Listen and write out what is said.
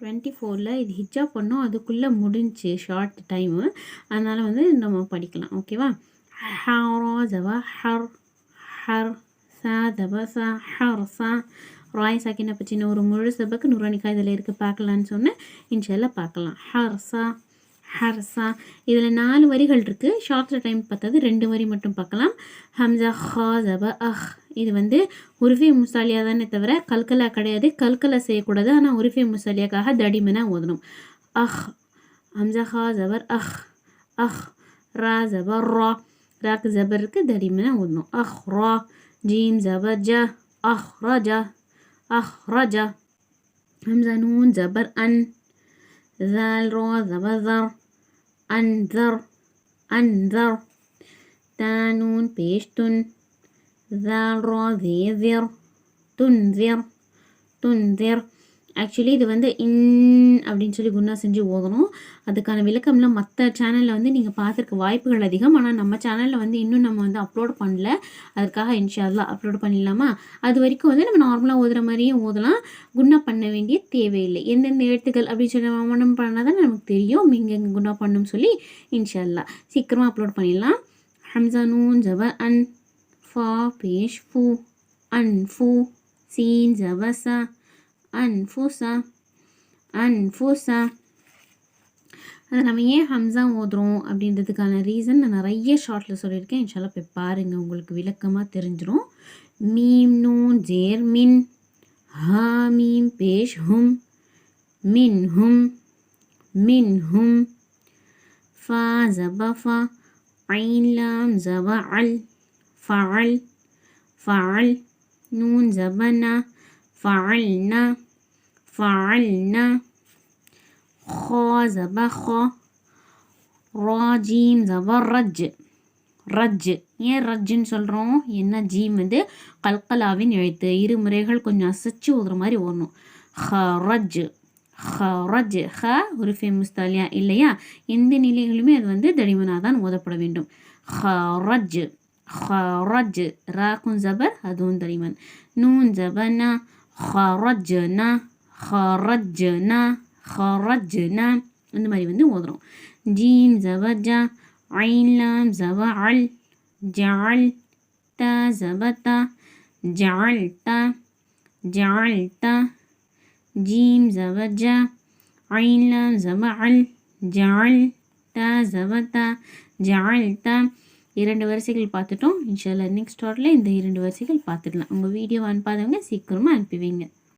Twenty ஃபோரில் இது ஹிஜாப் பண்ணோம். அதுக்குள்ளே முடிஞ்சு ஷார்ட் டைமு அதனால் வந்து நம்ம படிக்கலாம். ஓகேவா ஹரோ ஜவா ஹர் ஹர் சா தப சா ஹர் சா. ராய் சாக்கினை பற்றின ஒரு முழு சபக்கு நூறானிக்கா இதில் இருக்குது பார்க்கலான்னு சொன்னேன். இன்ஷால்லாம் பார்க்கலாம். ஹர் சா ஹர்சா இதில் நாலு வரிகள் இருக்குது ஷார்ட்ஸில் டைம் பார்த்தது ரெண்டு வரி மட்டும் பார்க்கலாம் ஹம்சா ஹா ஜப அஹ் இது வந்து உருஃபி முசாலியா தானே தவிர கல்கலா கிடையாது கல்கலா செய்யக்கூடாது ஆனால் உருஃபி முசாலியாக்காக தடிமனா ஓதணும் அஹ் ஹம்சா ஹா ஜபர் அஹ் அஹ் ரா ஜபர் ரா ராக்கு ஜபர் இருக்குது தடிமனா ஓதணும் அஹ் ரா ஜீம் ஜபர் ஜ அஹ் ரஜா அஹ் ரஜா ஹம்சா நூன் ஜபர் அன் ذال رو زبر ذر أنذر أنذر. تانون بيشتن. رو ذي ذر تنذر. تنذر. ஆக்சுவலி இது வந்து இன் அப்படின்னு சொல்லி குண்ணா செஞ்சு ஓகணும். அதுக்கான விளக்கம்லாம் மற்ற சேனலில் வந்து நீங்கள் பார்த்துருக்க வாய்ப்புகள் அதிகம். ஆனால் நம்ம சேனலில் வந்து இன்னும் நம்ம வந்து அப்லோட் பண்ணல. அதுக்காக இன்ஷால்லாம் அப்லோட் பண்ணிடலாமா? அது வரைக்கும் வந்து நம்ம நார்மலாக ஓதுற மாதிரியும் ஓதலாம். குண்ணா பண்ண வேண்டிய தேவையில்லை. எந்தெந்த எழுத்துக்கள் அப்படின்னு சொல்லி மனம் பண்ணால் தான் நமக்கு தெரியும். இங்கே எங்கே குண்ணா பண்ணணும்னு சொல்லி இன்ஷால்லா சீக்கிரமாக அப்லோட் பண்ணிடலாம். ஹம்சா நூன் ஜப அன் ஃபா பேஷ் ஃபூ அன் ஃபூ சீன் ஜபசா அன்ஃபுசா அன்ஃபுசா அதை நம்ம ஏன் ஹம்சா ஓதுறோம் அப்படின்றதுக்கான ரீசன் நான் நிறைய ஷார்ட்டில் சொல்லியிருக்கேன். இன்ஷால்லா போய் பாருங்கள் உங்களுக்கு விளக்கமாக தெரிஞ்சிடும் மீம் நூன் ஜேர் மின் ஹா மீம் பேஷ் ஹும் மின் ஹும் மின் ஹும். ஃபா ஜப ஃபா ஐன் லாம் ஜப அல் ஃபால் ஃபால் நூன் ஜபனா فعلنا فعلنا خا زبر خا ரா ஜீம் ஜபர் ரஜ் ரஜ் ஏன் ரஜ்ஜுன்னு சொல்கிறோம் என்ன ஜீம் வந்து கல்கலாவின் எழுத்து இரு முறைகள் கொஞ்சம் அசைச்சு ஓதுற மாதிரி ஓடணும் ஹ ரஜ் ஹ ரஜ் ஹ ஒரு ஃபேமஸ் தாலியா இல்லையா எந்த நிலைகளுமே அது வந்து தடிமனாக தான் ஓதப்பட வேண்டும் ஹ ரஜ் ஹ ரஜ் ராக்கும் ஜபர் அதுவும் தடிமன் நூன் ஜபனா ஹரஜ்னா ஹரஜ்னா ஹரஜ்னா அந்த மாதிரி வந்து ஓதுறோம் ஜீம் ஜபஜா ஐன்லாம் ஜப அல் ஜால் த ஜபதா ஜால் த ஜால் த ஜீம் ஜபஜா ஐன்லாம் ஜப அல் ஜால் த ஜபதா ஜால் த இரண்டு வரிசைகள் பார்த்துட்டோம். இன்ஷால்லா நெக்ஸ்ட் ஆர்டரில் இந்த இரண்டு வரிசைகள் பார்த்துடலாம். உங்கள் வீடியோ அனுப்பாதவங்க சீக்கிரமாக அனுப்பி வைங்க.